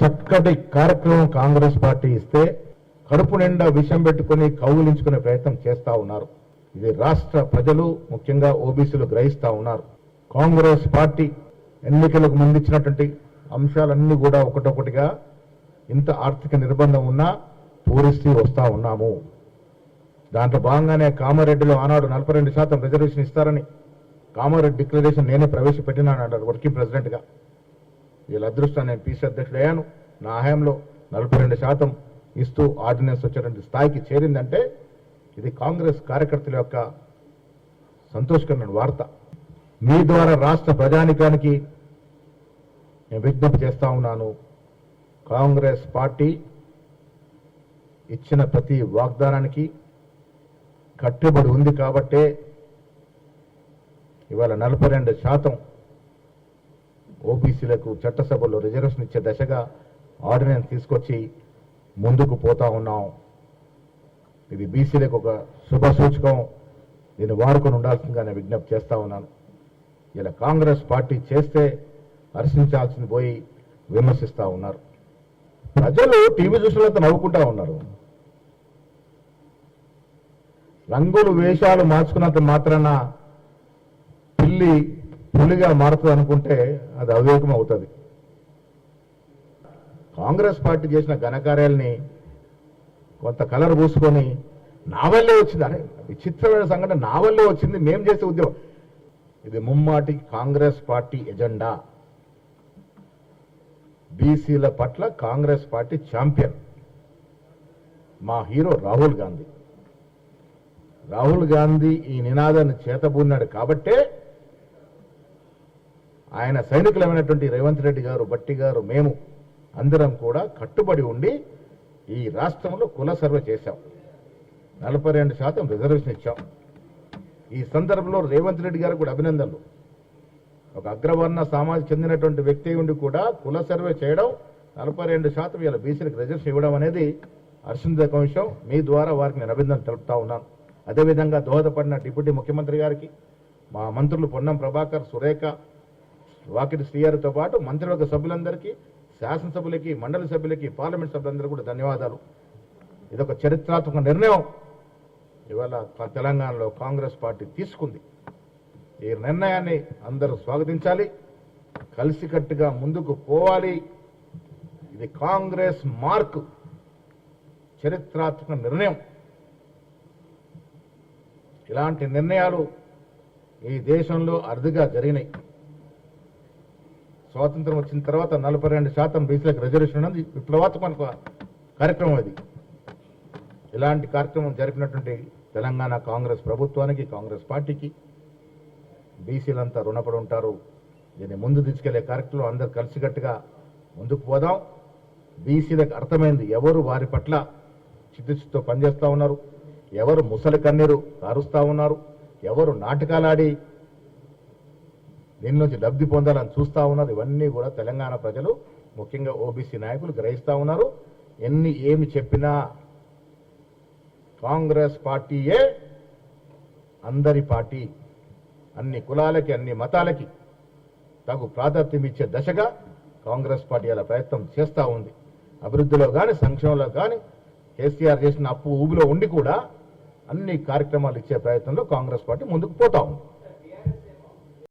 చక్కటి కార్యక్రమం కాంగ్రెస్ పార్టీ ఇస్తే కడుపు నిండా విషం పెట్టుకుని కౌగులించుకునే ప్రయత్నం చేస్తా ఉన్నారు. ఇది రాష్ట్ర ప్రజలు ముఖ్యంగా ఓబీసీలు గ్రహిస్తా ఉన్నారు. కాంగ్రెస్ పార్టీ ఎన్నికలకు ముందిచ్చినటువంటి అంశాలన్నీ కూడా ఒకటొకటిగా ఇంత ఆర్థిక నిర్బంధం ఉన్నా పూరిస్తూ వస్తా ఉన్నాము. దాంట్లో భాగంగానే కామారెడ్డిలో ఆనాడు నలభై రెండు శాతం రిజర్వేషన్ ఇస్తారని కామారెడ్డి డిక్లరేషన్ నేనే ప్రవేశపెట్టినాను అన్నాడు వర్కింగ్ ప్రెసిడెంట్గా. వీళ్ళ అదృష్టం నేను పీసీ అధ్యక్షుడు అయ్యాను. నా హయాంలో నలభై రెండు శాతం ఇస్తూ ఆర్డినెన్స్ వచ్చేటువంటి స్థాయికి చేరిందంటే ఇది కాంగ్రెస్ కార్యకర్తల యొక్క సంతోషకరమైన వార్త. మీ ద్వారా రాష్ట్ర ప్రజానికానికి నేను విజ్ఞప్తి చేస్తా ఉన్నాను. కాంగ్రెస్ పార్టీ ఇచ్చిన ప్రతి వాగ్దానానికి కట్టుబడి ఉంది కాబట్టే ఇవాళ నలభై రెండు శాతం ఓబీసీలకు చట్టసభలో రిజర్వేషన్ ఇచ్చే దశగా ఆర్డినెన్స్ తీసుకొచ్చి ముందుకు పోతా ఉన్నాం. ఇది బీసీలకు ఒక శుభ సూచకం. నేను వాడుకొని ఉండాల్సిందిగా నేను విజ్ఞప్తి చేస్తా ఉన్నాను. ఇలా కాంగ్రెస్ పార్టీ చేస్తే హర్షించాల్సింది పోయి విమర్శిస్తూ ఉన్నారు. ప్రజలు టీవీ చూసినంత నవ్వుకుంటా ఉన్నారు. రంగులు వేషాలు మార్చుకున్నంత మాత్రాన పిల్లి పులిగా మారుతుంది అనుకుంటే అది అవివేకం అవుతుంది. కాంగ్రెస్ పార్టీ చేసిన ఘనకార్యాలని కొంత కలర్ పూసుకొని నా వల్లే వచ్చింది. అరే విచిత్రమైన సంఘటన. నా వల్లే వచ్చింది. మేం చేసే ఉద్యోగం ఇది ముమ్మాటి కాంగ్రెస్ పార్టీ ఎజెండా. బీసీల పట్ల కాంగ్రెస్ పార్టీ ఛాంపియన్. మా హీరో రాహుల్ గాంధీ. రాహుల్ గాంధీ ఈ నినాదాన్ని చేతబూన్నాడు కాబట్టే ఆయన సైనికులమైనటువంటి రేవంత్ రెడ్డి గారు బట్టి గారు మేము అందరం కూడా కట్టుబడి ఉండి ఈ రాష్ట్రంలో కుల సర్వే చేశాం. నలభై రెండు శాతం రిజర్వేషన్ ఇచ్చాం. ఈ సందర్భంలో రేవంత్ రెడ్డి గారు కూడా అభినందనలు. ఒక అగ్రవర్ణ సమాజం చెందినటువంటి వ్యక్తి ఉండి కూడా కుల సర్వే చేయడం నలభై రెండు శాతం ఇలా బీసీలకు రిజర్వేషన్ ఇవ్వడం అనేది హర్షించదగ్గ అంశం. మీ ద్వారా వారికి నేను అభినందన తెలుపుతా ఉన్నాను. అదేవిధంగా దోహదపడిన డిప్యూటీ ముఖ్యమంత్రి గారికి మా మంత్రులు పొన్నం ప్రభాకర్ సురేఖ వాకిటి శ్రీయారితో పాటు మంత్రివర్గ సభ్యులందరికీ శాసనసభ్యులకి మండలి సభ్యులకి పార్లమెంట్ సభ్యులందరూ కూడా ధన్యవాదాలు. ఇదొక చరిత్రాత్మక నిర్ణయం. ఇవాళ తెలంగాణలో కాంగ్రెస్ పార్టీ తీసుకుంది. ఈ నిర్ణయాన్ని అందరూ స్వాగతించాలి. కలిసికట్టుగా ముందుకు పోవాలి. ఇది కాంగ్రెస్ మార్క్. చరిత్రాత్మక నిర్ణయం. ఇలాంటి నిర్ణయాలు ఈ దేశంలో అరుదుగా జరిగినాయి. స్వాతంత్రం వచ్చిన తర్వాత నలభై రెండు శాతం బీసీలకు రిజర్వేషన్ ఉన్నది. విప్లవాత్మక కార్యక్రమం ఇది ఇలాంటి కార్యక్రమం జరిపినటువంటి తెలంగాణ కాంగ్రెస్ ప్రభుత్వానికి కాంగ్రెస్ పార్టీకి బీసీలంతా రుణపడి ఉంటారు. దీన్ని ముందు తీసుకెళ్ళే కార్యక్రమం అందరు కలిసికట్టుగా ముందుకు పోదాం. బీసీలకు అర్థమైంది ఎవరు వారి పట్ల చిత్తశుద్ధితో పనిచేస్తూ ఉన్నారు? ఎవరు ముసలి కన్నీరు కారుస్తూ ఉన్నారు? ఎవరు నాటకాలాడి దీని నుంచి లబ్ధి పొందాలని చూస్తూ ఉన్నారు. ఇవన్నీ కూడా తెలంగాణ ప్రజలు ముఖ్యంగా ఓబీసీ నాయకులు గ్రహిస్తూ ఉన్నారు. ఎన్ని ఏమి చెప్పినా కాంగ్రెస్ పార్టీయే అందరి పార్టీ. అన్ని కులాలకి అన్ని మతాలకి తగు ప్రాధాన్యం ఇచ్చే దశగా కాంగ్రెస్ పార్టీ అలా ప్రయత్నం చేస్తూ ఉంది. అభివృద్ధిలో కానీ సంక్షేమంలో కానీ కేసీఆర్ చేసిన అప్పు ఊబిలో ఉండి కూడా అన్ని కార్యక్రమాలు ఇచ్చే ప్రయత్నంలో కాంగ్రెస్ పార్టీ ముందుకు పోతా ఉంది.